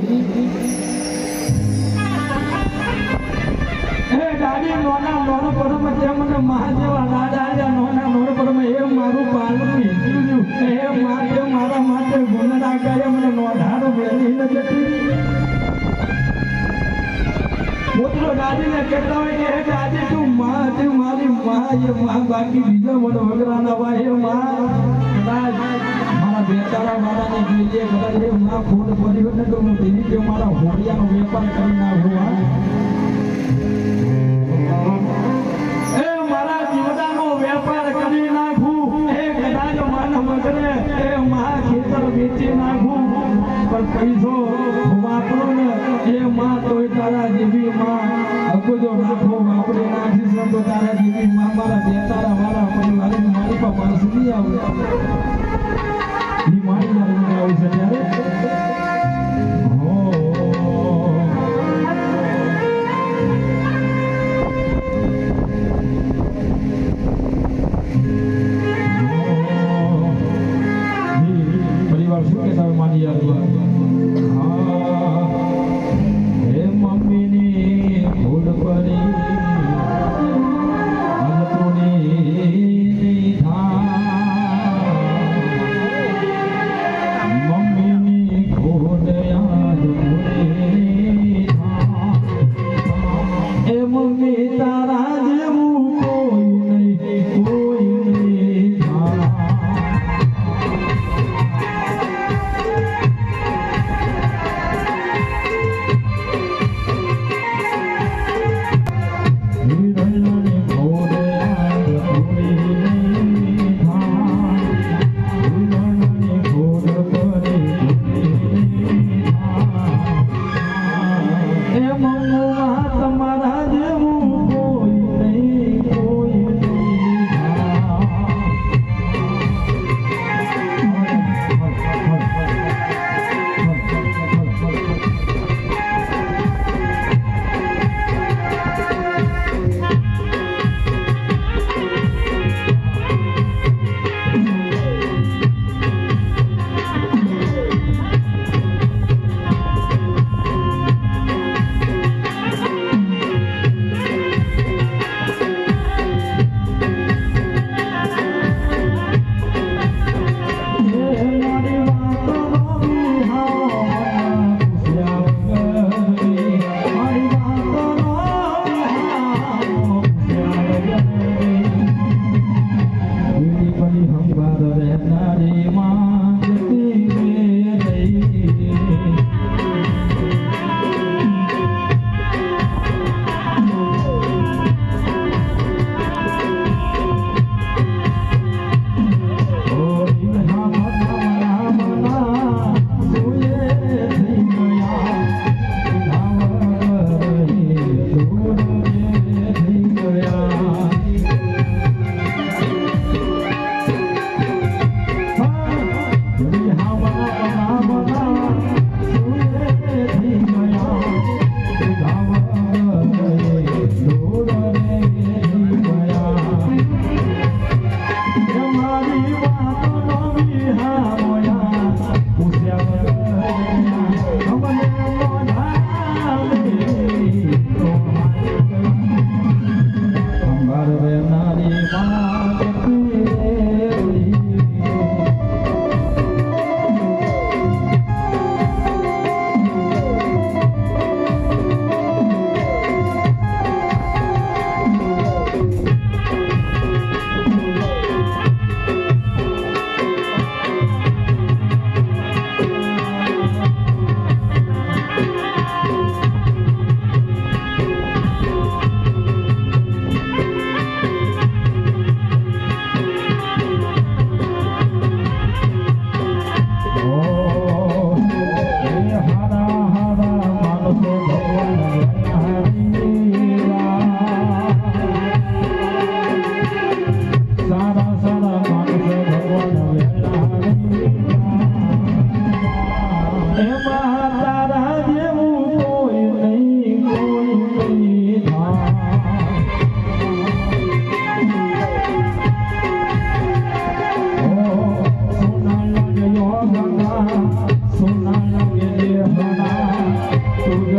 deep, deep, deep. જે કદાચ મારા ફોન પરિવર્તન કરું તેની જે મારા હોડિયાનો વેપાર કરીને આવ્યો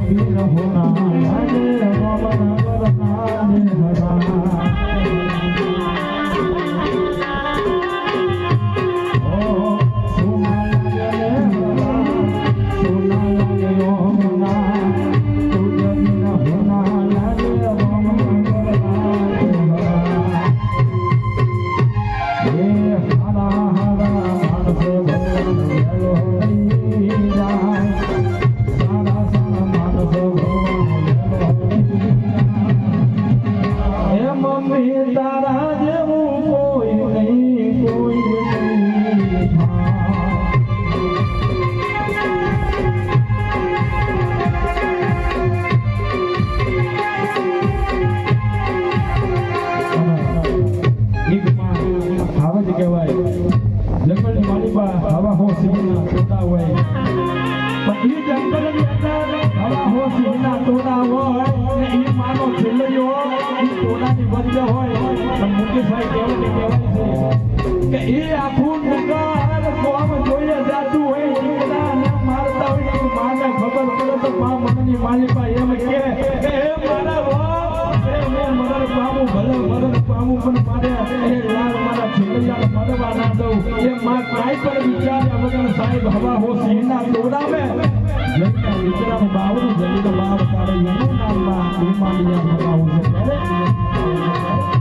বিরহ না આવા હો સિંહના ટોડા મે જૈના વિક્રમ બાવરું જૈન બાવ તારે યમુના માં હિમાલય ભગાવું છે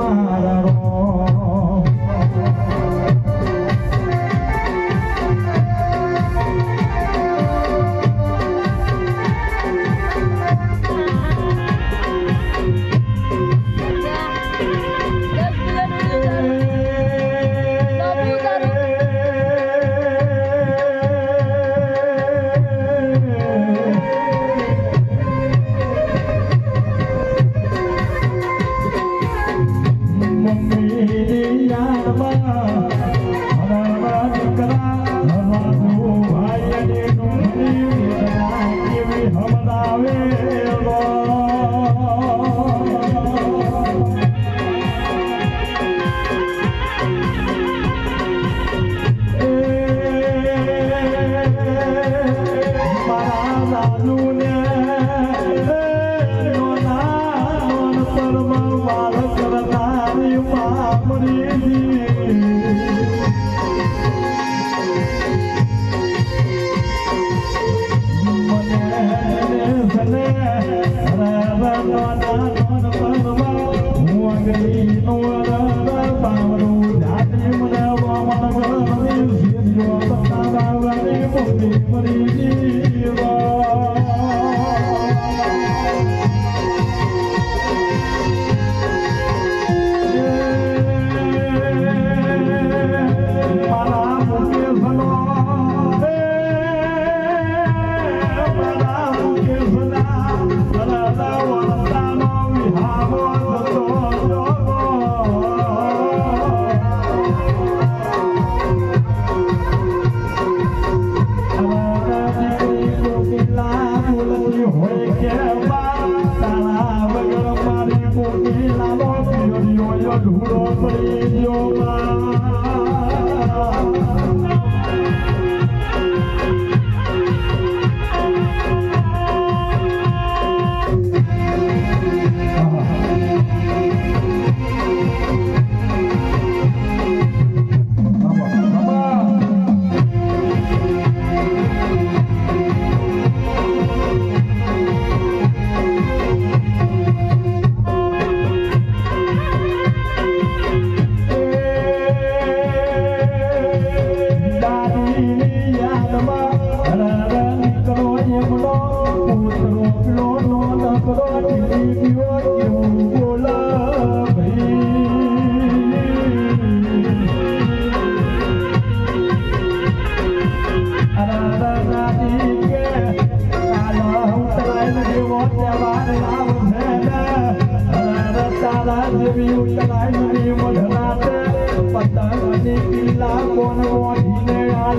তোমার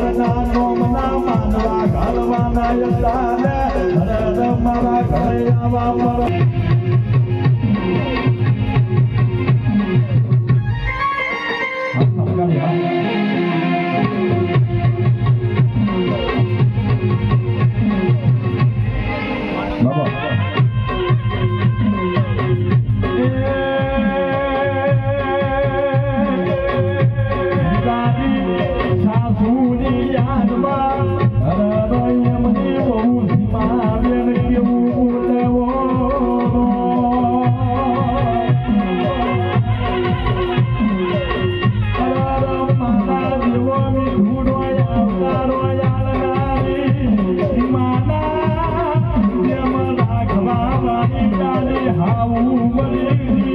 ઘરના નોમના માનવા ઘાલવાના યદાને હરે મારા ઘરે આવવા હાવું મળી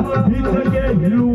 he took it,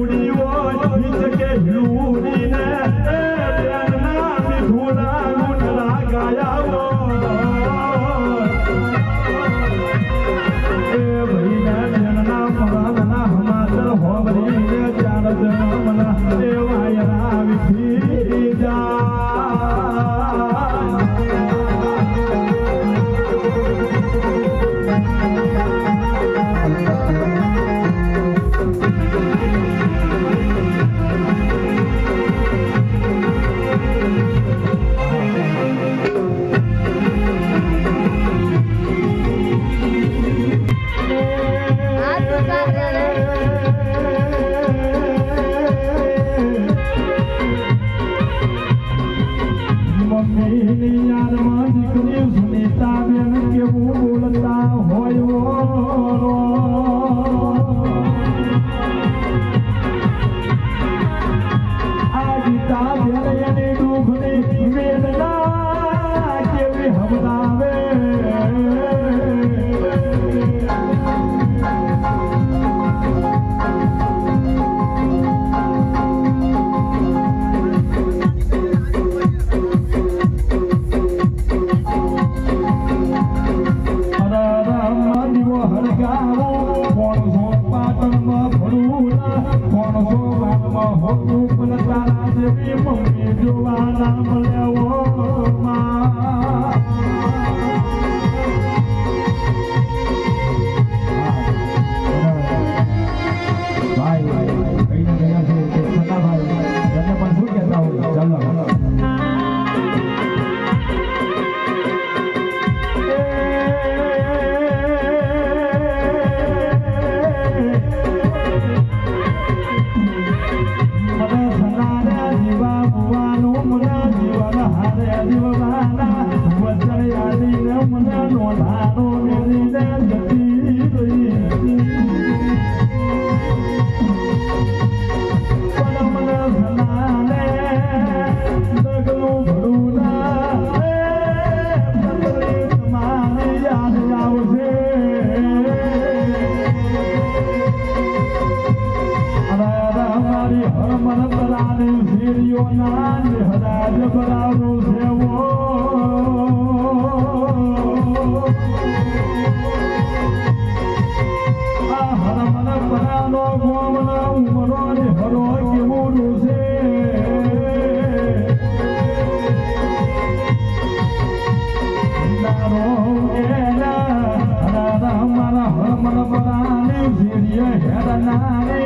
માં હોતું પણ તારા દેવી મમ્મી જોવાના મળ્યા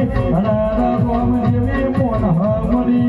હરા રામ જેવી મોન હમરી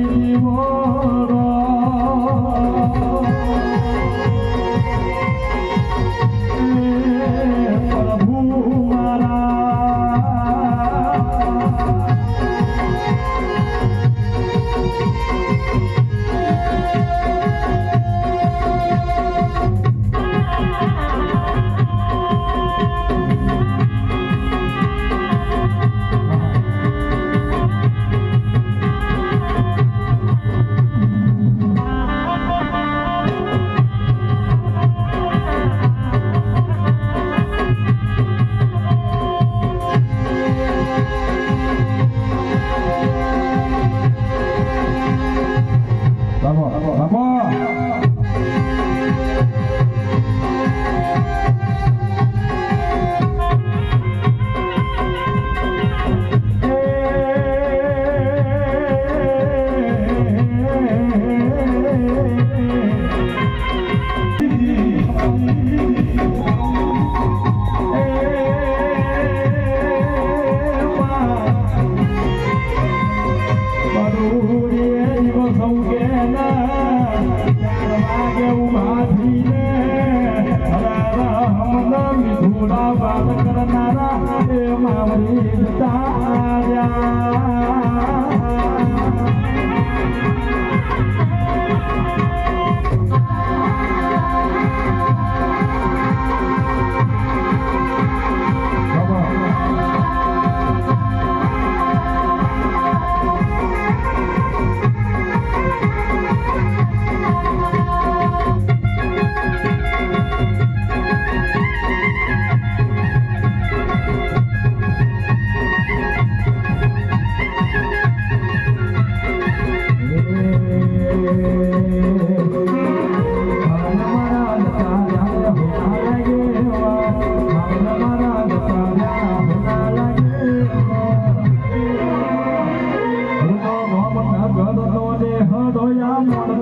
Olha a